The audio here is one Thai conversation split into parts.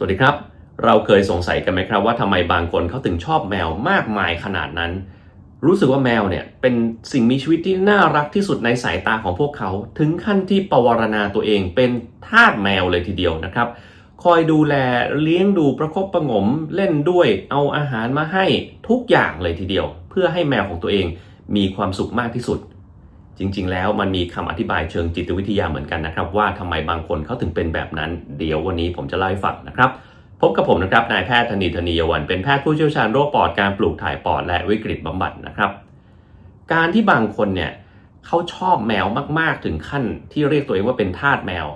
สวัสดีครับ เราเคยสงสัยกันไหมครับว่าทำไมบางคนเขาถึงชอบแมวมากมายขนาดนั้น รู้สึกว่าแมวเนี่ยเป็นสิ่งมีชีวิตที่น่ารักที่สุดในสายตาของพวกเขา ถึงขั้นที่ปวารณาตัวเองเป็นทาสแมวเลยทีเดียวนะครับ คอยดูแลเลี้ยงดูประคบประหงมเล่นด้วยเอาอาหารมาให้ทุกอย่างเลยทีเดียว เพื่อให้แมวของตัวเองมีความสุขมากที่สุด จริง ๆ แล้วมันมีคำอธิบายเชิงจิตวิทยาเหมือนกันนะครับ ว่าทำไมบางคนเขาถึงเป็นแบบนั้น เดี๋ยววันนี้ผมจะเล่าให้ฟังนะครับพบกับผมนะครับนายแพทย์ธนีธนียวันเป็นแพทย์ผู้เชี่ยวชาญโรคปอดการปลูกถ่ายปอดและวิกฤตบำบัดนะครับ การที่บางคนเนี่ยเขาชอบแมวมากๆถึงขั้นที่เรียกตัวเองว่าเป็นทาสแมว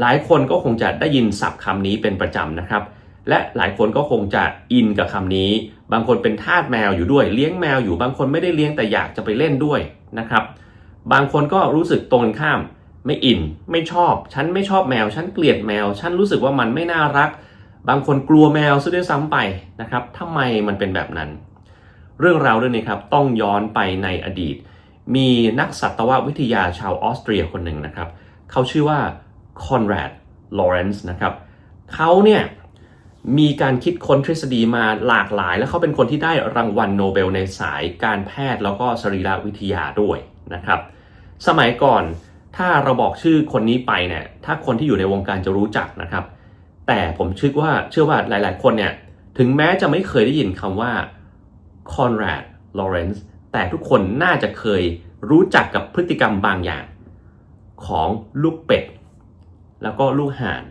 หลายคนก็คงจะได้ยินศัพท์คำนี้เป็นประจำนะครับ และหลายคนก็คงจะอินกับคำนี้ บางคนเป็นทาสแมวอยู่ด้วย เลี้ยงแมวอยู่บางคนไม่ได้เลี้ยงแต่อยากจะไปเล่นด้วยนะครับ บางคนก็รู้สึกตรงข้าม ไม่อิน ไม่ชอบ ฉันไม่ชอบแมว ฉันเกลียดแมว ฉันรู้สึกว่ามันไม่น่ารัก บางคนกลัวแมวซะด้วยซ้ำไปนะครับทำไมมันเป็นแบบนั้น เรื่องราวเรื่องนี้ครับต้องย้อนไปในอดีต มีนักสัตววิทยาชาวออสเตรียคนหนึ่งนะครับ เขาชื่อว่าคอนแรดลอเรนซ์นะครับ เขาเนี่ยมีการคิดค้นทฤษฎีมาหลากหลาย และเขาเป็นคนที่ได้รางวัลโนเบลในสายการแพทย์แล้วก็สรีรวิทยาด้วยนะครับ สมัยก่อนถ้าเราบอกชื่อคนนี้ไปเนี่ยถ้าคนที่อยู่ในวงการจะรู้จักนะครับ แต่ผมเชื่อว่าเชื่อว่าหลาย ๆ คนเนี่ยถึงแม้จะไม่เคยได้ยินคำว่าคอนแรดลอเรนซ์แต่ทุกคนน่าจะเคยรู้จักกับพฤติกรรมบางอย่างของลูกเป็ด แล้วก็ลูกห่าน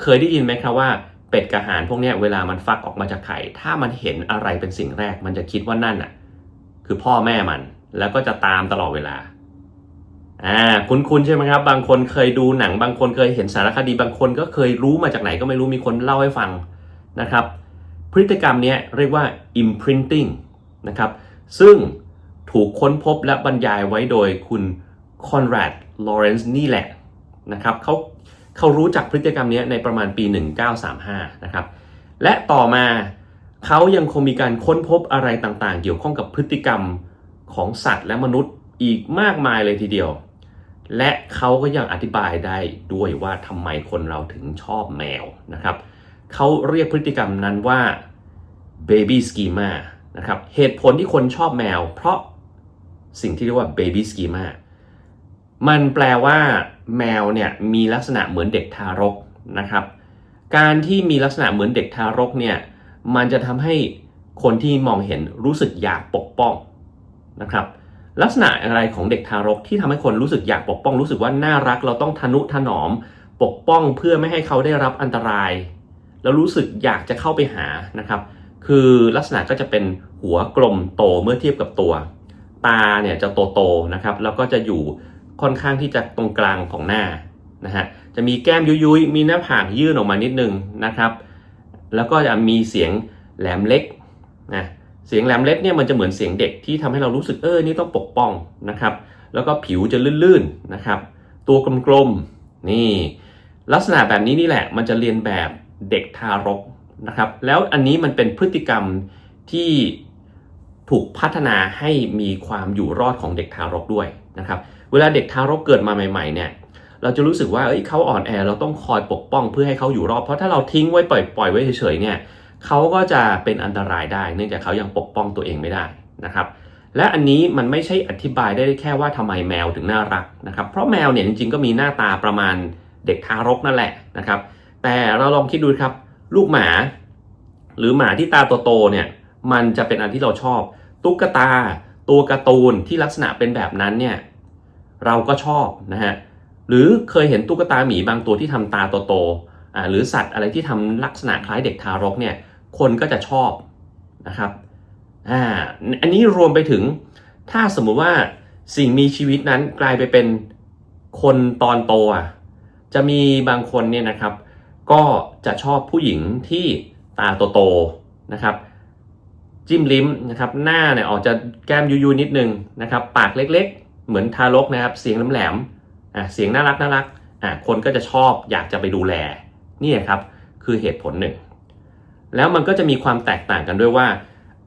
เคยได้ยินไหมครับว่าเป็ดกับห่านพวกนี้เวลามันฟักออกมาจากไข่ ถ้ามันเห็นอะไรเป็นสิ่งแรก มันจะคิดว่านั่นน่ะ คือพ่อแม่มัน แล้วก็จะตามตลอดเวลา อ่าคุ้นๆใช่ไหมครับ บางคนเคยดูหนัง บางคนเคยเห็นสารคดี บางคนก็เคยรู้มาจากไหนก็ไม่รู้มีคนเล่าให้ฟังนะครับ พฤติกรรมนี้เรียกว่า imprinting นะครับ ซึ่งถูกค้นพบและบรรยายไว้โดยคุณคอนแรดลอเรนซ์นี่แหละนะครับเขาเขารู้จักพฤติกรรมนี้ในประมาณปี 1935 นะครับ และต่อมาเขายังคงมีการค้นพบอะไรต่างๆ เกี่ยวข้องกับพฤติกรรมของสัตว์และมนุษย์อีกมากมายเลยทีเดียว และเขาก็ยังอธิบายได้ด้วยว่าทำไมคนเราถึงชอบแมวนะครับเขาเรียกพฤติกรรมนั้นว่า baby schema นะครับเหตุผลที่คนชอบแมว เพราะสิ่งที่เรียกว่า baby schema มันแปลว่าแมวเนี่ยมีลักษณะเหมือนเด็กทารกนะครับ การที่มีลักษณะเหมือนเด็กทารกเนี่ยมันจะทำให้คนที่มองเห็นรู้สึกอยากปกป้องนะครับ ลักษณะอะไรของเด็กทารกที่ทำให้คนรู้สึกอยากปกป้องรู้สึกว่าน่ารักเราต้องทนุถนอม ปกป้องเพื่อไม่ให้เขาได้รับอันตราย แล้วรู้สึกอยากจะเข้าไปหานะครับ คือลักษณะก็จะเป็นหัวกลมโตเมื่อเทียบกับตัว ตาเนี่ยจะโตๆนะครับ แล้วก็จะอยู่ค่อนข้างที่จะตรงกลางของหน้านะฮะจะมีแก้มยุยๆมีหน้าผากยื่นออกมานิดนึงนะครับ แล้วก็จะมีเสียงแหลมเล็กนะ เสียงแหลมเล็กเนี่ยมันจะเหมือนเสียงเด็กที่ทำให้เรารู้สึกเออนี่ต้องปกป้องนะครับ แล้วก็ผิวจะลื่นๆนะครับ ตัวกลมๆนี่ ลักษณะแบบนี้นี่แหละ มันจะเรียนแบบเด็กทารกนะครับ แล้วอันนี้มันเป็นพฤติกรรมที่ถูกพัฒนาให้มีความอยู่รอดของเด็กทารกด้วยนะครับ เวลาเด็กทารกเกิดมาใหม่ๆเนี่ยเราจะรู้สึกว่าเอ้ยเขาอ่อนแอเราต้องคอยปกป้องเพื่อให้เขาอยู่รอดเพราะถ้าเราทิ้งไว้ปล่อยปล่อยไว้เฉยๆเนี่ย เขาก็จะเป็นอันตรายได้ เนื่องจากเขายังปกป้องตัวเองไม่ได้นะครับ และอันนี้มันไม่ใช่อธิบายได้แค่ว่าทำไมแมวถึงน่ารักนะครับ เพราะแมวเนี่ยจริงๆก็มีหน้าตาประมาณเด็กทารกนั่นแหละนะครับ แต่เราลองคิดดูครับ ลูกหมา หรือหมาที่ตาโตๆเนี่ย มันจะเป็นอันที่เราชอบ ตุ๊กตา ตัวการ์ตูนที่ลักษณะเป็นแบบนั้นเนี่ย เราก็ชอบนะฮะ หรือเคยเห็นตุ๊กตาหมีบางตัวที่ทำตาโตๆอ่าหรือสัตว์อะไรที่ทำลักษณะคล้ายเด็กทารกเนี่ย คนก็จะชอบนะครับอ่าอันนี้รวมไปถึงถ้าสมมุติว่าสิ่งมีชีวิตนั้นกลายไปเป็นคนตอนโตอะจะมีบางคนเนี่ยนะครับ ก็จะชอบผู้หญิงที่ตาโตๆนะครับ จิ้มลิ้มนะครับ หน้าเนี่ยออกจะแก้มยุยๆนิดนึงนะครับ ปากเล็กๆ เหมือนทารกนะครับ เสียงแหลมๆอะเสียงน่ารักน่ารักอะคนก็จะชอบอยากจะไปดูแลนี่ครับคือเหตุผลหนึ่ง แล้วมันก็จะมีความแตกต่างกันด้วยว่า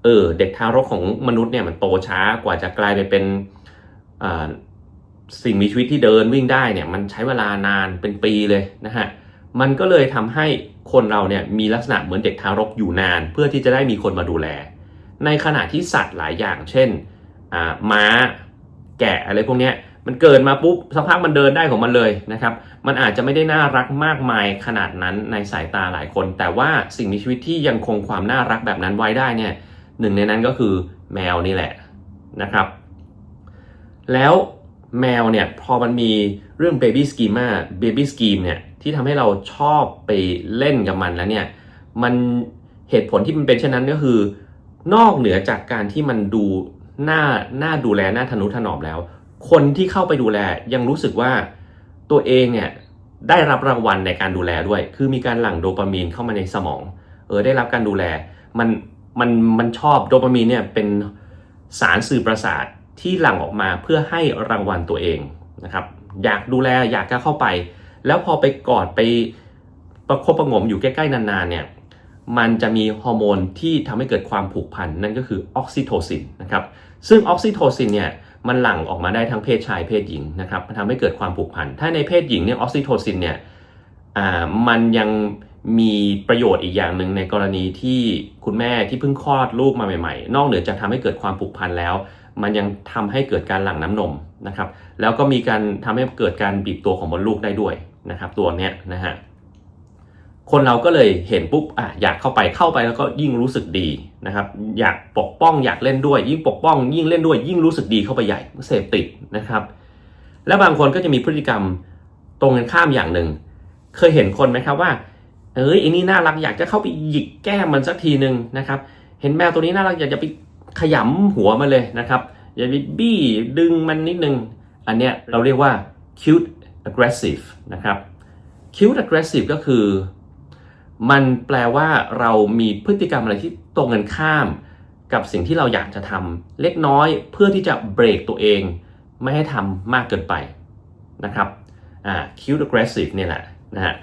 เออเด็กทารกของมนุษย์เนี่ยมันโตช้ากว่าจะกลายไปเป็นสิ่งมีชีวิตที่เดินวิ่งได้เนี่ยมันใช้เวลานานเป็นปีเลยนะฮะ มันก็เลยทำให้คนเราเนี่ยมีลักษณะเหมือนเด็กทารกอยู่นาน เพื่อที่จะได้มีคนมาดูแล ในขณะที่สัตว์หลายอย่าง เช่นม้าแกะอะไรพวกเนี้ย มันเกิดมาปุ๊บสักพักมันเดินได้ของมันเลยนะครับ มันอาจจะไม่ได้น่ารักมากมายขนาดนั้นในสายตาหลายคน แต่ว่าสิ่งมีชีวิตที่ยังคงความน่ารักแบบนั้นไว้ได้เนี่ยหนึ่งในนั้นก็คือแมวนี่แหละนะครับ แล้วแมวเนี่ยพอมันมีเรื่อง Baby Schema Baby Scheme เนี่ยที่ทำให้เราชอบไปเล่นกับมันแล้วเนี่ยมันเหตุผลที่มันเป็นเช่นนั้นก็คือ นอกเหนือจากการที่มันดูน่าน่าดูแลน่าทนุถนอมแล้ว คนที่เข้าไปดูแลยังรู้สึกว่าตัวเองเนี่ยได้รับรางวัลในการดูแลด้วย คือมีการหลั่งโดปามีนเข้ามาในสมอง เออได้รับการดูแล มันมันมันชอบโดปามีนเนี่ยเป็นสารสื่อประสาทที่หลั่งออกมาเพื่อให้รางวัลตัวเองนะครับอยากดูแลอยากจะเข้าไป แล้วพอไปกอดไปประคบประงมอยู่ใกล้ๆนานๆเนี่ยมันจะมีฮอร์โมนที่ทำให้เกิดความผูกพันนั่นก็คือออกซิโทซินนะครับซึ่งออกซิโทซินเนี่ย มันหลั่งออกมาได้ทั้งเพศชายเพศหญิงนะครับมันทำให้เกิดความผูกพัน ถ้าในเพศหญิงเนี่ยออกซิโทซินเนี่ยอ่ามันยังมีประโยชน์อีกอย่างหนึ่งในกรณีที่คุณแม่ที่เพิ่งคลอดลูกมาใหม่ๆ นอกเหนือจากทำให้เกิดความผูกพันแล้ว มันยังทำให้เกิดการหลั่งน้ำนมนะครับ แล้วก็มีการทำให้เกิดการบีบตัวของมดลูกได้ด้วยนะครับ ตัวเนี้ยนะฮะ คนเราก็เลยเห็นปุ๊บอะอยากเข้าไปเข้าไปแล้วก็ยิ่งรู้สึกดีนะครับ อยากปกป้องอยากเล่นด้วย ยิ่งปกป้องยิ่งเล่นด้วย ยิ่งรู้สึกดีเข้าไปใหญ่เสพติดนะครับ และบางคนก็จะมีพฤติกรรมตรงกันข้ามอย่างหนึ่ง เคยเห็นคนไหมครับว่า เอ้ยไอ้นี่น่ารักอยากจะเข้าไปหยิกแก้มมันสักทีหนึ่งนะครับ เห็นแมวตัวนี้น่ารักอยากจะไปขยำหัวมันเลยนะครับอย่าไปบี้ดึงมันนิดนึง อันเนี้ยเราเรียกว่า cute aggressive นะครับ cute aggressive ก็คือ มันแปลว่าเรามีพฤติกรรมอะไรที่ตรงกันข้าม กับสิ่งที่เราอยากจะทำเล็กน้อยเพื่อที่จะเบรกตัวเอง ไม่ให้ทำมากเกินไปนะครับอ่า cute aggressive เนี่ยแหละนะฮะ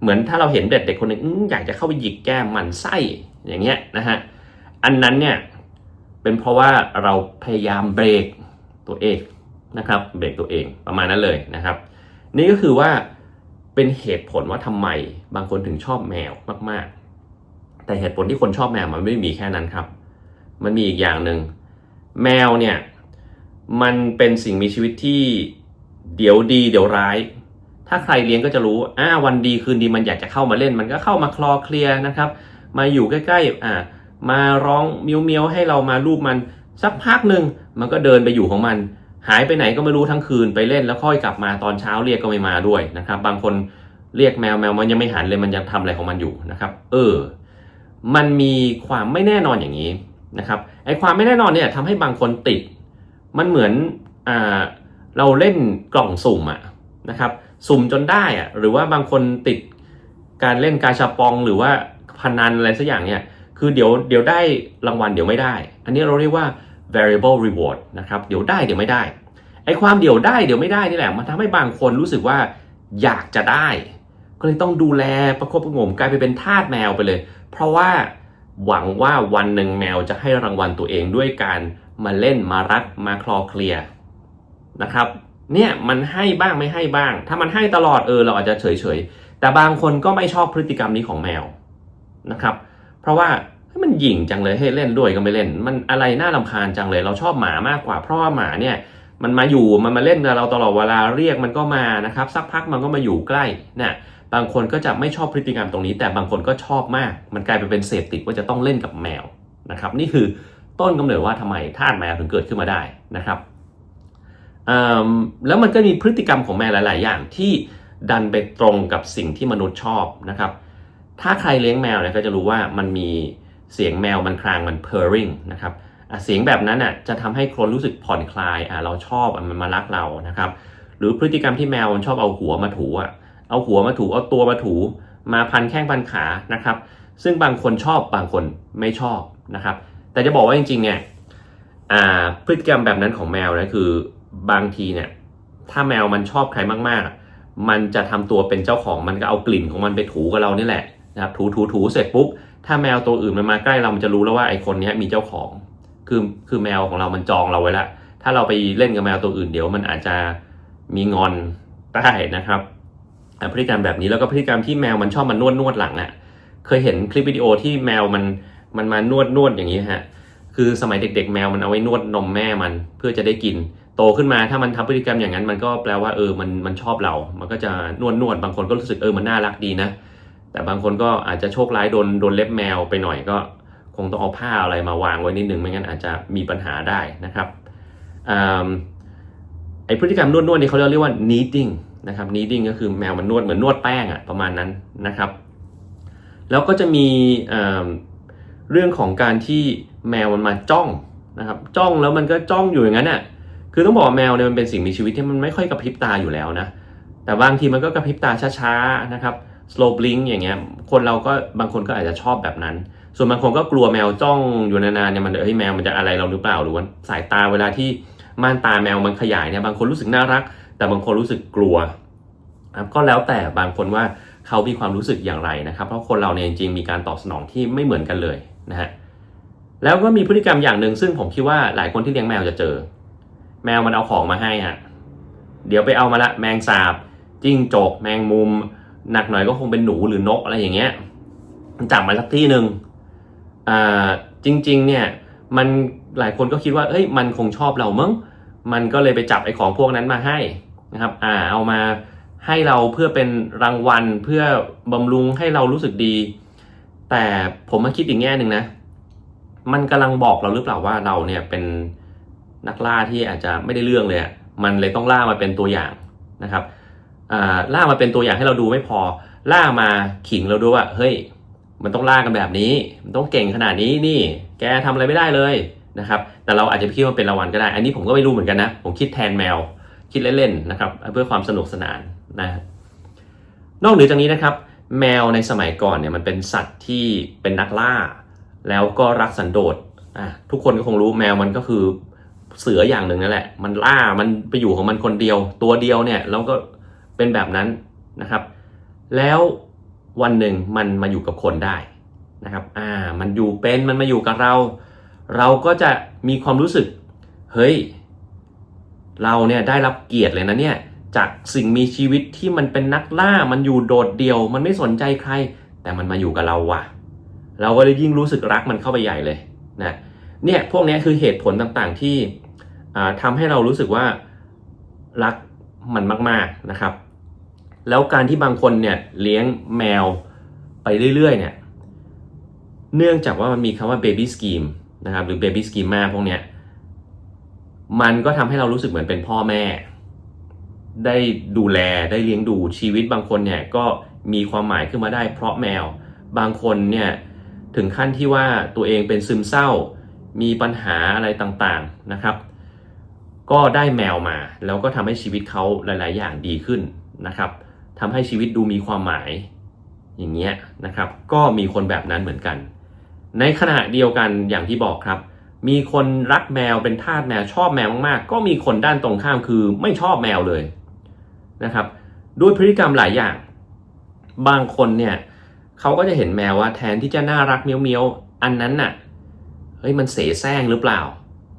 เหมือนถ้าเราเห็นเด็กเด็กคนหนึ่งอยากจะเข้าไปหยิกแก้มมันไส้อย่างเงี้ยนะฮะอันนั้นเนี่ยเป็นเพราะว่าเราพยายามเบรกตัวเองนะครับเบรกตัวเองประมาณนั้นเลยนะครับ นี่ก็คือว่า เป็นเหตุผลว่าทำไมบางคนถึงชอบแมวมากๆ แต่เหตุผลที่คนชอบแมวมันไม่มีแค่นั้นครับ มันมีอีกอย่างหนึ่งแมวเนี่ยมันเป็นสิ่งมีชีวิตที่เดี๋ยวดี เดี๋ยวร้าย ถ้าใครเลี้ยงก็จะรู้อ่าวันดีคืนดีมันอยากจะเข้ามาเล่น มันก็เข้ามาคลอเคลียนะครับ มาอยู่ใกล้ๆอ่ามาร้องเมียวเมียวให้เรามาลูบมันสักพักหนึ่งมันก็เดินไปอยู่ของมัน หายไปไหนก็ไม่รู้ทั้งคืนไปเล่นแล้วค่อยกลับมาตอนเช้าเรียกก็ไม่มาด้วยนะครับ บางคนเรียกแมวแมวมันยังไม่หันเลยมันยังทำอะไรของมันอยู่นะครับ เออ มันมีความไม่แน่นอนอย่างนี้นะครับไอ้ความไม่แน่นอนเนี่ยทำให้บางคนติด มันเหมือนอ่าเราเล่นกล่องสุ่มอะนะครับ สุ่มจนได้อะหรือว่าบางคนติดการเล่นกาชาปองหรือว่าพนันอะไรสักอย่างเนี่ย คือเดี๋ยวเดี๋ยวได้รางวัลเดี๋ยวไม่ได้ อันนี้เราเรียกว่า variable reward นะครับเดี๋ยวได้เดี๋ยวไม่ได้ไอ้ความเดี๋ยวได้เดี๋ยวไม่ได้นี่แหละมันทำให้บางคนรู้สึกว่าอยากจะได้ ก็เลยต้องดูแลประคบประงมกลายไปเป็นทาสแมวไปเลย เพราะว่าหวังว่าวันหนึ่งแมวจะให้รางวัลตัวเองด้วยการมาเล่นมารักมาคลอเคลียร์นะครับเนี่ยมันให้บ้างไม่ให้บ้าง ถ้ามันให้ตลอดเออเราอาจจะเฉยเฉยแต่บางคนก็ไม่ชอบพฤติกรรมนี้ของแมวนะครับ เพราะว่า มันหยิ่งจังเลยให้เล่นด้วยก็ไม่เล่น มันอะไรน่ารำคาญจังเลย เราชอบหมามากกว่าเพราะว่าหมาเนี่ยมันมาอยู่มันมาเล่นกับเราตลอดเวลาเรียกมันก็มานะครับ สักพักมันก็มาอยู่ใกล้นี่ยบางคนก็จะไม่ชอบพฤติกรรมตรงนี้ แต่บางคนก็ชอบมาก มันกลายไปเป็นเสพติดว่าจะต้องเล่นกับแมวนะครับ นี่คือต้นกำเนิดว่าทำไมทาสแมวถึงเกิดขึ้นมาได้นะครับอืมแล้วมันก็มีพฤติกรรมของแมวหลาย ๆ อย่างที่ดันไปตรงกับสิ่งที่มนุษย์ชอบนะครับ ถ้าใครเลี้ยงแมวเนี่ยก็จะรู้ว่ามันมี เสียงแมวมันครางมัน purring นะครับเสียงแบบนั้นอะจะทำให้คนรู้สึกผ่อนคลายอะเราชอบมันมารักเรานะครับ หรือพฤติกรรมที่แมวมันชอบเอาหัวมาถูอะเอาหัวมาถูเอาตัวมาถู มาพันแข้งพันขานะครับ ซึ่งบางคนชอบบางคนไม่ชอบนะครับ แต่จะบอกว่าจริงๆเนี่ยพฤติกรรมแบบนั้นของแมวนะคือบางทีเนี่ยถ้าแมวมันชอบใครมากๆอะมันจะทำตัวเป็นเจ้าของมันก็เอากลิ่นของมันไปถูกับเรานี่แหละนะครับถูถูถูเสร็จปุ๊บ ถ้าแมวตัวอื่นมันมาใกล้เรามันจะรู้แล้วว่าไอ้คนนี้มีเจ้าของ คือคือแมวของเรามันจองเราไว้ล้วถ้าเราไปเล่นกับแมวตัวอื่นเดี๋ยวมันอาจจะมีงอนได้นะครับพฤติกรรมแบบนี้แล้วก็พฤติกรรมที่แมวมันชอบมันนวดนวดหลังอะเคยเห็นคลิปวิดีโอที่แมวมันมันมานวดนวดอย่างนี้ฮะคือสมัยเด็ก ๆ แมวมันเอาไว้นวดนมแม่มันเพื่อจะได้กิน โตขึ้นมาถ้ามันทำพฤติกรรมอย่างนั้น มันก็แปลว่าเออมันมันชอบเรา มันก็จะนวดนวดบางคนก็รู้สึกเออมันน่ารักดีนะ แต่บางคนก็อาจจะโชคร้ายโดนโดนเล็บแมวไปหน่อยก็คงต้องเอาผ้าอะไรมาวางไว้นิดนึงไม่งั้นอาจจะมีปัญหาได้นะครับอ่าไอพฤติกรรมนวดนวดนี่เขาเรียกว่า kneading นะครับ kneading ก็คือแมวมันนวดเหมือนนวดแป้งอะประมาณนั้นนะครับ แล้วก็จะมีเรื่องของการที่แมวมันมาจ้องนะครับจ้องแล้วมันก็จ้องอยู่อย่างนั้นน่ะคือต้องบอกแมวเนี่ยมันเป็นสิ่งมีชีวิตที่มันไม่ค่อยกระพริบตาอยู่แล้วนะแต่บางทีมันก็กระพริบตาช้าๆนะครับ slow blink อย่างเงี้ย คนเราก็บางคนก็อาจจะชอบแบบนั้น ส่วนบางคนก็กลัวแมวจ้องอยู่นานๆเนี่ยมันเฮ้ยแมวมันจะอะไรเราหรือเปล่าหรือว่าสายตาเวลาที่ม่านตาแมวมันขยายเนี่ยบางคนรู้สึกน่ารัก แต่บางคนรู้สึกกลัวครับก็แล้วแต่บางคนว่าเขามีความรู้สึกอย่างไรนะครับ เพราะคนเราเนี่ยจริงๆมีการตอบสนองที่ไม่เหมือนกันเลยนะฮะแล้วก็มีพฤติกรรมอย่างหนึ่งซึ่งผมคิดว่าหลายคนที่เลี้ยงแมวจะเจอ แมวมันเอาของมาให้ฮะเดี๋ยวไปเอามาละแมงสาบจิ้งจก แมงมุม หนักหน่อยก็คงเป็นหนูหรือนกอะไรอย่างเงี้ยจับมาสักที่หนึ่งอ่าจริง ๆ เนี่ยมันหลายคนก็คิดว่าเอ้ยมันคงชอบเรามั้งมันก็เลยไปจับไอ้ของพวกนั้นมาให้นะครับอ่าเอามาให้เราเพื่อเป็นรางวัลเพื่อบำรุงให้เรารู้สึกดี แต่ผมมาคิดอีกแง่หนึ่งนะ มันกำลังบอกเราหรือเปล่าว่าเราเนี่ยเป็นนักล่าที่อาจจะไม่ได้เรื่องเลยมันเลยต้องล่ามาเป็นตัวอย่างนะครับ ล่ามาเป็นตัวอย่างให้เราดูไม่พอ ล่ามาขิงเราด้วยว่า เฮ้ย มันต้องล่ากันแบบนี้ มันต้องเก่งขนาดนี้นี่ แกทำอะไรไม่ได้เลยนะครับ แต่เราอาจจะคิดว่าเป็นรางวัลก็ได้ อันนี้ผมก็ไม่รู้เหมือนกันนะ ผมคิดแทนแมว คิดเล่นๆนะครับ เพื่อความสนุกสนานนะ นอกเหนือจากนี้นะครับ แมวในสมัยก่อนเนี่ยมันเป็นสัตว์ที่เป็นนักล่า แล้วก็รักสันโดษอะทุกคนก็คงรู้แมวมันก็คือเสืออย่างหนึ่งนั่นแหละ มันล่า มันไปอยู่ของมันคนเดียว ตัวเดียวเนี่ย แล้วก็ เป็นแบบนั้นนะครับ แล้ววันหนึ่งมันมาอยู่กับคนได้นะครับอ่ามันอยู่เป็นมันมาอยู่กับเรา เราก็จะมีความรู้สึก เฮ้ย เราเนี่ยได้รับเกียรติเลยนะเนี่ยจากสิ่งมีชีวิตที่มันเป็นนักล่ามันอยู่โดดเดี่ยว มันไม่สนใจใคร แต่มันมาอยู่กับเราว่ะ เราก็เลยยิ่งรู้สึกรักมันเข้าไปใหญ่เลยนะเนี่ยพวกนี้คือเหตุผลต่างๆที่ทำให้เรารู้สึกว่ารักมันมาก ๆนะครับ แล้วการที่บางคนเนี่ยเลี้ยงแมวไปเรื่อยๆเนี่ยเนื่องจากว่ามันมีคำว่า baby scheme นะครับหรือ baby schema พวกเนี้ยมันก็ทำให้เรารู้สึกเหมือนเป็นพ่อแม่ ได้ดูแลได้เลี้ยงดูชีวิตบางคนเนี่ยก็มีความหมายขึ้นมาได้เพราะแมว บางคนเนี่ยถึงขั้นที่ว่าตัวเองเป็นซึมเศร้า มีปัญหาอะไรต่างๆนะครับ ก็ได้แมวมา แล้วก็ทำให้ชีวิตเขาหลาย ๆ อย่างดีขึ้นนะครับ ทำให้ชีวิตดูมีความหมาย อย่างเงี้ยนะครับ ก็มีคนแบบนั้นเหมือนกัน ในขณะเดียวกันอย่างที่บอกครับ มีคนรักแมวเป็นทาสแมวชอบแมวมากๆ ก็มีคนด้านตรงข้ามคือไม่ชอบแมวเลยนะครับ ด้วยพฤติกรรมหลายอย่าง บางคนเนี่ยเขาก็จะเห็นแมวว่าแทนที่จะน่ารักเมียวเมียวๆอันนั้นน่ะเฮ้ยมันเสแสร้งหรือเปล่า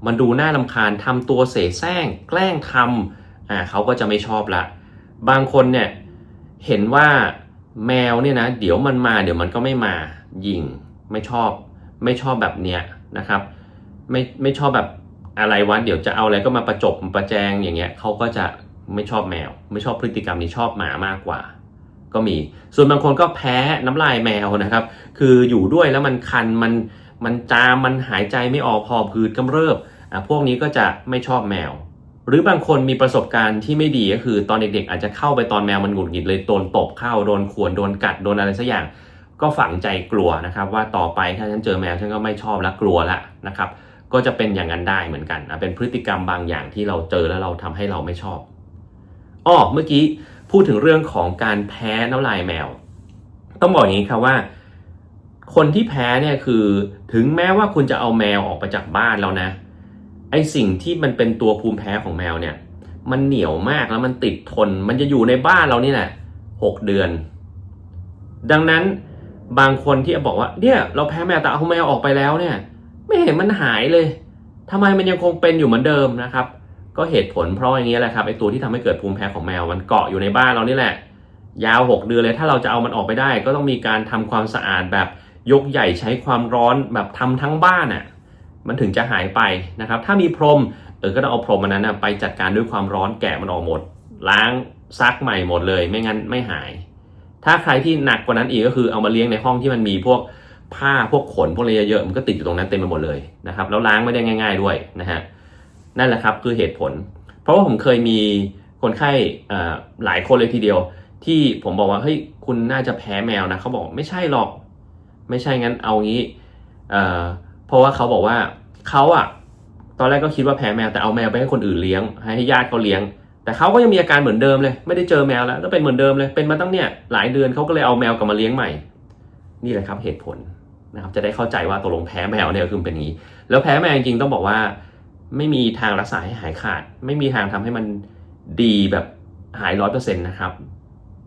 มันดูน่าลำคาญทำตัวเสแสร้ง แกล้งทำอ่าเขาก็จะไม่ชอบละ บางคนเนี่ย เห็นว่าแมวเนี่ยนะเดี๋ยวมันมาเดี๋ยวมันก็ไม่มายิงไม่ชอบ ไม่ชอบแบบเนี้ยนะครับ ไม่ไม่ชอบแบบอะไรวะเดี๋ยวจะเอาอะไรก็มาประจบมาประแจงอย่างเงี้ยเขาก็จะไม่ชอบแมว ไม่ชอบพฤติกรรมนี้ชอบหมามากกว่า ก็มี ส่วนบางคนก็แพ้น้ำลายแมวนะครับ คืออยู่ด้วยแล้วมันคันมันมันจามมันหายใจไม่ออกพอพืดกำเริบอะพวกนี้ก็จะไม่ชอบแมว หรือบางคนมีประสบการณ์ที่ไม่ดีก็คือตอนเด็กๆ อาจจะเข้าไปตอนแมวมันหงุดหงิดเลยโดนตบเข้าโดนข่วนโดนกัดโดนอะไรสักอย่าง ก็ฝังใจกลัวนะครับ ว่าต่อไปถ้าฉันเจอแมวฉันก็ไม่ชอบและกลัวละนะครับ ก็จะเป็นอย่างนั้นได้เหมือนกันอะเป็นพฤติกรรมบางอย่างที่เราเจอแล้วเราทำให้เราไม่ชอบอ้อเมื่อกี้พูดถึงเรื่องของการแพ้น้ำลายแมว ต้องบอกอย่างนี้ครับว่า คนที่แพ้เนี่ยคือถึงแม้ว่าคุณจะเอาแมวออกไปจากบ้านแล้วนะ ไอสิ่งที่มันเป็นตัวภูมิแพ้ของแมวเนี่ย มันเหนียวมากแล้วมันติดทน มันจะอยู่ในบ้านเรานี่แหละหกเดือน ดังนั้นบางคนที่บอกว่าเนี่ยเราแพ้แมวแต่เอาแมวออกไปแล้วเนี่ย ไม่เห็นมันหายเลยทำไมมันยังคงเป็นอยู่เหมือนเดิมนะครับ ก็เหตุผลเพราะอย่างนี้แหละครับไอตัวที่ทำให้เกิดภูมิแพ้ของแมวมันเกาะอยู่ในบ้านเรานี่แหละ ยาว 6 เดือนเลยถ้าเราจะเอามันออกไปได้ ก็ต้องมีการทำความสะอาดแบบยกใหญ่ใช้ความร้อนแบบทำทั้งบ้านอะ มันถึงจะหายไปนะครับ ถ้ามีพรมเออก็ต้องเอาพรมมันนั้นนะไปจัดการด้วยความร้อนแกะมันออกหมด ล้างซักใหม่หมดเลย ไม่งั้นไม่หาย ถ้าใครที่หนักกว่านั้นอีกก็คือเอามาเลี้ยงในห้องที่มันมีพวกผ้าพวกขนพวกอะไรเยอะๆมันก็ติดอยู่ตรงนั้นเต็มไปหมดเลยนะครับแล้วล้างไม่ได้ง่าย ๆด้วยนะฮะนั่นแหละครับคือเหตุผล เพราะว่าผมเคยมีคนไข้หลายคนเลยทีเดียว ที่ผมบอกว่าเฮ้ยคุณน่าจะแพ้แมวนะเขาบอกไม่ใช่หรอก ไม่ใช่งั้นเอางี้ เพราะว่าเขาบอกว่าเขาอะตอนแรกก็คิดว่าแพ้แมวแต่เอาแมวไปให้คนอื่นเลี้ยง ให้ญาติเขาเลี้ยง แต่เขาก็ยังมีอาการเหมือนเดิมเลย ไม่ได้เจอแมวแล้วก็เป็นเหมือนเดิมเลยเป็นมาตั้งเนี่ยหลายเดือนเขาก็เลยเอาแมวกลับมาเลี้ยงใหม่ นี่แหละครับเหตุผลนะครับจะได้เข้าใจว่าตกลงแพ้แมวเนี่ยคือเป็นอย่างนี้ แล้วแพ้แมวจริงๆต้องบอกว่า ไม่มีทางรักษาให้หายขาด ไม่มีทางทำให้มันดีแบบหายร้อยเปอร์เซ็นต์นะครับ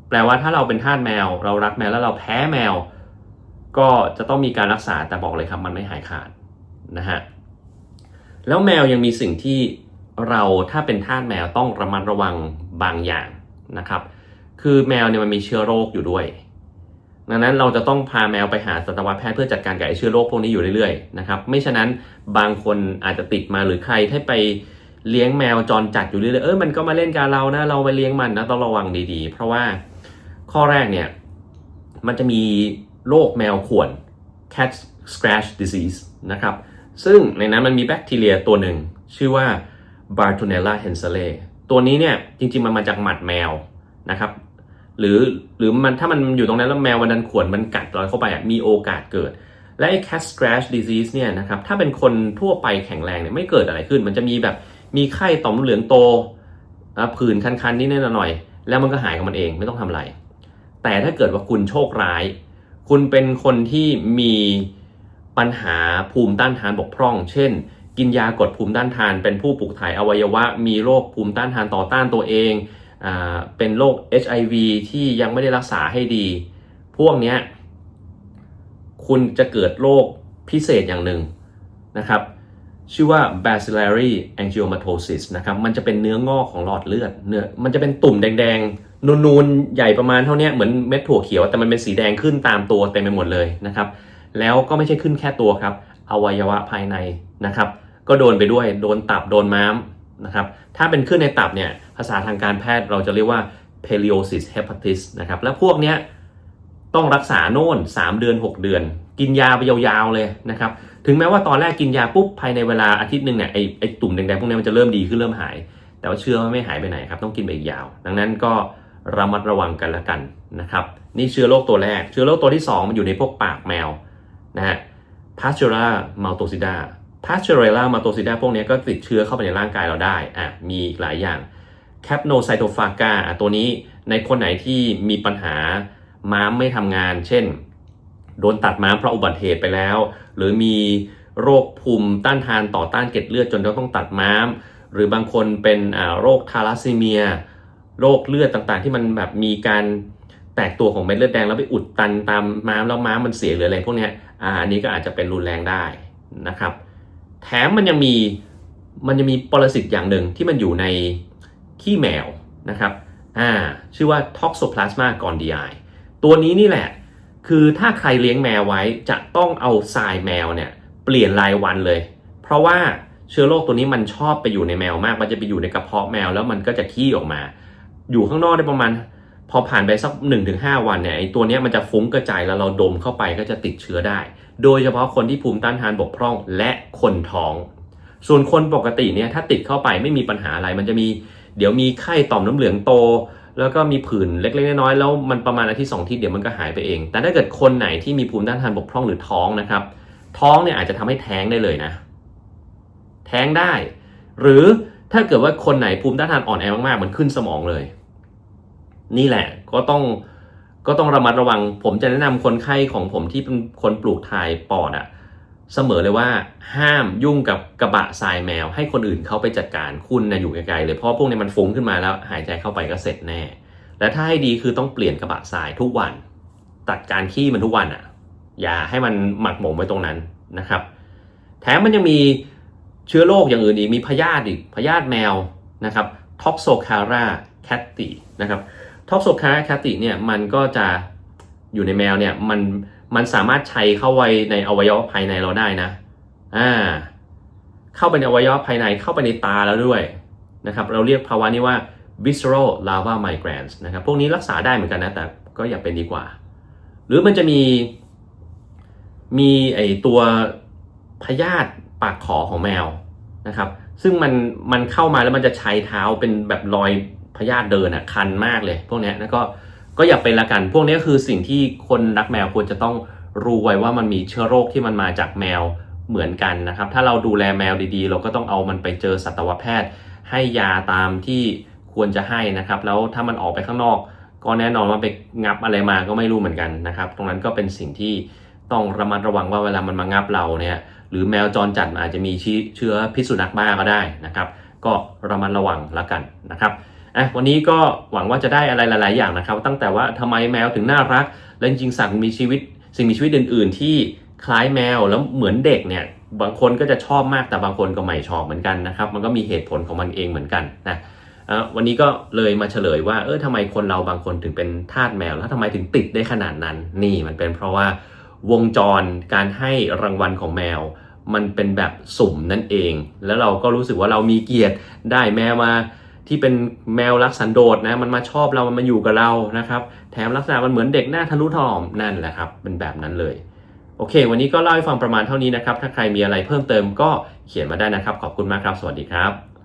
แปลว่าถ้าเราเป็นทาสแมว เรารักแมวแล้วเราแพ้แมว ก็จะต้องมีการรักษาแต่บอกเลยครับมันไม่หายขาดนะฮะแล้วแมวยังมีสิ่งที่เราถ้าเป็นทาสแมวต้องระมัดระวังบางอย่างนะครับ คือแมวเนี่ยมันมีเชื้อโรคอยู่ด้วย ดังนั้นเราจะต้องพาแมวไปหาสัตวแพทย์เพื่อจัดการกับไอ้เชื้อโรคพวกนี้อยู่เรื่อยๆนะครับ ไม่ฉะนั้นบางคนอาจจะติดมาหรือใครที่ไปเลี้ยงแมวจรจัดอยู่เรื่อยๆ เออมันก็มาเล่นกับเรานะ เราไปเลี้ยงมันนะต้องระวังดีๆ เพราะว่าข้อแรกเนี่ยมันจะมี โรคแมวข่วน cat scratch disease นะครับ ซึ่งในนั้นมันมีแบคทีเรียตัวหนึ่ง ชื่อว่า Bartonella henselae ตัวนี้เนี่ยจริงๆมันมาจากหมัดแมวนะครับ หรือหรือมันถ้ามันอยู่ตรงนั้นแล้วแมววันนั้นข่วนมันกัดรอยเข้าไปอะมีโอกาสเกิด และไอ้ cat scratch disease เนี่ยนะครับถ้าเป็นคนทั่วไปแข็งแรงเนี่ยไม่เกิดอะไรขึ้น มันจะมีแบบมีไข้ต่อมเหลืองโตผื่นคันๆนิดหน่อย แล้วมันก็หายของมันเองไม่ต้องทำอะไร แต่ถ้าเกิดว่าคุณโชคร้าย คุณเป็นคนที่มีปัญหาภูมิต้านทานบกพร่อง เช่น กินยากดภูมิต้านทาน เป็นผู้ปลูกถ่ายอวัยวะ มีโรคภูมิต้านทานต่อต้านตัวเองอ่าเป็นโรค HIV ที่ยังไม่ได้รักษาให้ดี พวกเนี้ยคุณจะเกิดโรคพิเศษอย่างหนึ่งนะครับ ชื่อว่า bacillary angiomatosis นะครับ มันจะเป็นเนื้องอกของหลอดเลือดเนื้อมันจะเป็นตุ่มแดงๆ นูนๆใหญ่ประมาณเท่านี้เหมือนเม็ดถั่วเขียวแต่มันเป็นสีแดงขึ้นตามตัวเต็มไปหมดเลยนะครับ แล้วก็ไม่ใช่ขึ้นแค่ตัวครับ อวัยวะภายในนะครับ ก็โดนไปด้วยโดนตับโดนม้ามนะครับถ้าเป็นขึ้นในตับเนี่ยภาษาทางการแพทย์เราจะเรียกว่า periosis hepatis นะครับและพวกเนี้ยต้องรักษาโน่น 3 เดือน 6 เดือน กินยาไปยาวๆเลยนะครับถึงแม้ว่าตอนแรกกินยาปุ๊บภายในเวลาอาทิตย์หนึ่งเนี่ยไอไอตุ่มแดงๆพวกนี้มันจะเริ่มดีขึ้นเริ่มหาย แต่ว่าเชื้อมันไม่หายไปไหนครับต้องกินไปอีกยาว ดังนั้นก็ ระมัดระวังกันละกันนะครับ นี่เชื้อโรคตัวแรก เชื้อโรคตัวที่ 2 มันอยู่ในพวกปากแมวนะฮะ Pasteurella maltosida Pasteurella maltosida พวกนี้ก็ติดเชื้อเข้าไปในร่างกายเราได้อะมีหลายอย่าง Capnocytophaga อะตัวนี้ในคนไหนที่มีปัญหาม้ามไม่ทำงาน เช่น โดนตัดม้ามเพราะอุบัติเหตุไปแล้ว หรือมีโรคภูมิต้านทานต่อต้านเกล็ดเลือดจนต้องตัดม้าม หรือบางคนเป็นโรคทาลัสซีเมีย โรคเลือดต่างๆ ที่มันแบบมีการแตกตัวของเม็ดเลือดแดงแล้วไปอุดตันตามม้ามแล้วม้ามมันเสียหรืออะไรพวกนี้อ่าอันนี้ก็อาจจะเป็นรุนแรงได้นะครับ แถมมันยังมีมันยังมีปรสิตอย่างหนึ่งที่มันอยู่ในขี้แมวนะครับอ่าชื่อว่า Toxoplasma gondii ตัวนี้นี่แหละ คือถ้าใครเลี้ยงแมวไว้จะต้องเอาทรายแมวเนี่ยเปลี่ยนรายวันเลย เพราะว่าเชื้อโรคตัวนี้มันชอบไปอยู่ในแมวมาก มันจะไปอยู่ในกระเพาะแมวแล้วมันก็จะขี้ออกมา อยู่ข้างนอกได้ประมาณ พอผ่านไปสัก1-5 วันเนี่ยไอตัวนี้มันจะฟุ้งกระจายแล้วเราดมเข้าไปก็จะติดเชื้อได้ โดยเฉพาะคนที่ภูมิต้านทานบกพร่องและคนท้อง ส่วนคนปกติเนี่ยถ้าติดเข้าไปไม่มีปัญหาอะไรมันจะมี เดี๋ยวมีไข้ต่อมน้ำเหลืองโต แล้วก็มีผื่นเล็กๆน้อยๆแล้วมันประมาณอาทิตย์สองอาทิตย์เดี๋ยวมันก็หายไปเอง แต่ถ้าเกิดคนไหนที่มีภูมิต้านทานบกพร่องหรือท้องนะครับ ท้องเนี่ยอาจจะทำให้แท้งได้เลยนะ แท้งได้ หรือถ้าเกิดว่าคนไหนภูมิต้านทานอ่อนแอมากๆ มันขึ้นสมองเลย นี่แหละก็ต้องก็ต้องระมัดระวัง ผมจะแนะนำคนไข้ของผมที่เป็นคนปลูกถ่ายปอดอะเสมอเลยว่าห้ามยุ่งกับกระบะทรายแมว ให้คนอื่นเขาไปจัดการคุณนะอยู่ไกลๆเลยเพราะพวกนี้มันฟุ้งขึ้นมาแล้ว หายใจเข้าไปก็เสร็จแน่ และถ้าให้ดีคือต้องเปลี่ยนกระบะทรายทุกวัน ตัดการขี้มันทุกวันอะอย่าให้มันหมักหมมไว้ตรงนั้นนะครับ แถมมันยังมีเชื้อโรคอย่างอื่นอีกมีพยาธิอีกพยาธิแมวนะครับ Toxocara cati นะครับ toxocratic คติเนี่ยมันก็จะอยู่ในแมวเนี่ยมันมันสามารถใช้เข้าไว้ในอวัยวะภายในเราได้นะอ่าเข้าไปในอวัยวะภายในเข้าไปในตาแล้วด้วยนะครับเราเรียกภาวะนี้ว่า visceral lava migrans นะครับพวกนี้รักษาได้เหมือนกันนะแต่ก็อย่าเป็นดีกว่า หรือมันจะมีมีไอตัวพยาธิปากขอของแมวนะครับ ซึ่งมันมันเข้ามาแล้วมันจะใช้เท้าเป็นแบบรอย พยาธิเดินอะคันมากเลย พวกนี้แล้วก็ก็อย่าเป็นละกัน พวกนี้คือสิ่งที่คนรักแมวควรจะต้องรู้ไว้ว่ามันมีเชื้อโรคที่มันมาจากแมวเหมือนกันนะครับ ถ้าเราดูแลแมวดีๆ เราก็ต้องเอามันไปเจอสัตวแพทย์ ให้ยาตามที่ควรจะให้นะครับ แล้วถ้ามันออกไปข้างนอก ก็แน่นอนว่าไปงับอะไรมาก็ไม่รู้เหมือนกันนะครับ ตรงนั้นก็เป็นสิ่งที่ต้องระมัดระวังว่าเวลามันมางับเราเนี่ยหรือแมวจรจัดอาจจะมีเชื้อพิษสุนัขบ้าก็ได้นะครับ ก็ระมัดระวังแล้วกันนะครับ อะวันนี้ก็หวังว่าจะได้อะไรหลาย ๆ อย่างนะครับ ตั้งแต่ว่าทำไมแมวถึงน่ารัก และจริงสัตว์มีชีวิต สิ่งมีชีวิตอื่น ๆ ที่คล้ายแมวแล้วเหมือนเด็กเนี่ยบางคนก็จะชอบมากแต่บางคนก็ไม่ชอบเหมือนกันนะครับ มันก็มีเหตุผลของมันเองเหมือนกันนะอะวันนี้ก็เลยมาเฉลยว่าเออทำไมคนเราบางคนถึงเป็นทาสแมว แล้วทำไมถึงติดได้ขนาดนั้น นี่มันเป็นเพราะว่าวงจรการให้รางวัลของแมว มันเป็นแบบสุ่มนั่นเอง แล้วเราก็รู้สึกว่าเรามีเกียรติได้แมวมา ที่เป็นแมวรักสันโดษนะมันมาชอบเรามันมาอยู่กับเรานะครับ แถมลักษณะมันเหมือนเด็กหน้าทะนุถ่อมนั่นแหละครับเป็นแบบนั้นเลย โอเค วันนี้ก็เล่าให้ฟังประมาณเท่านี้นะครับ ถ้าใครมีอะไรเพิ่มเติมก็เขียนมาได้นะครับ ขอบคุณมากครับ สวัสดีครับ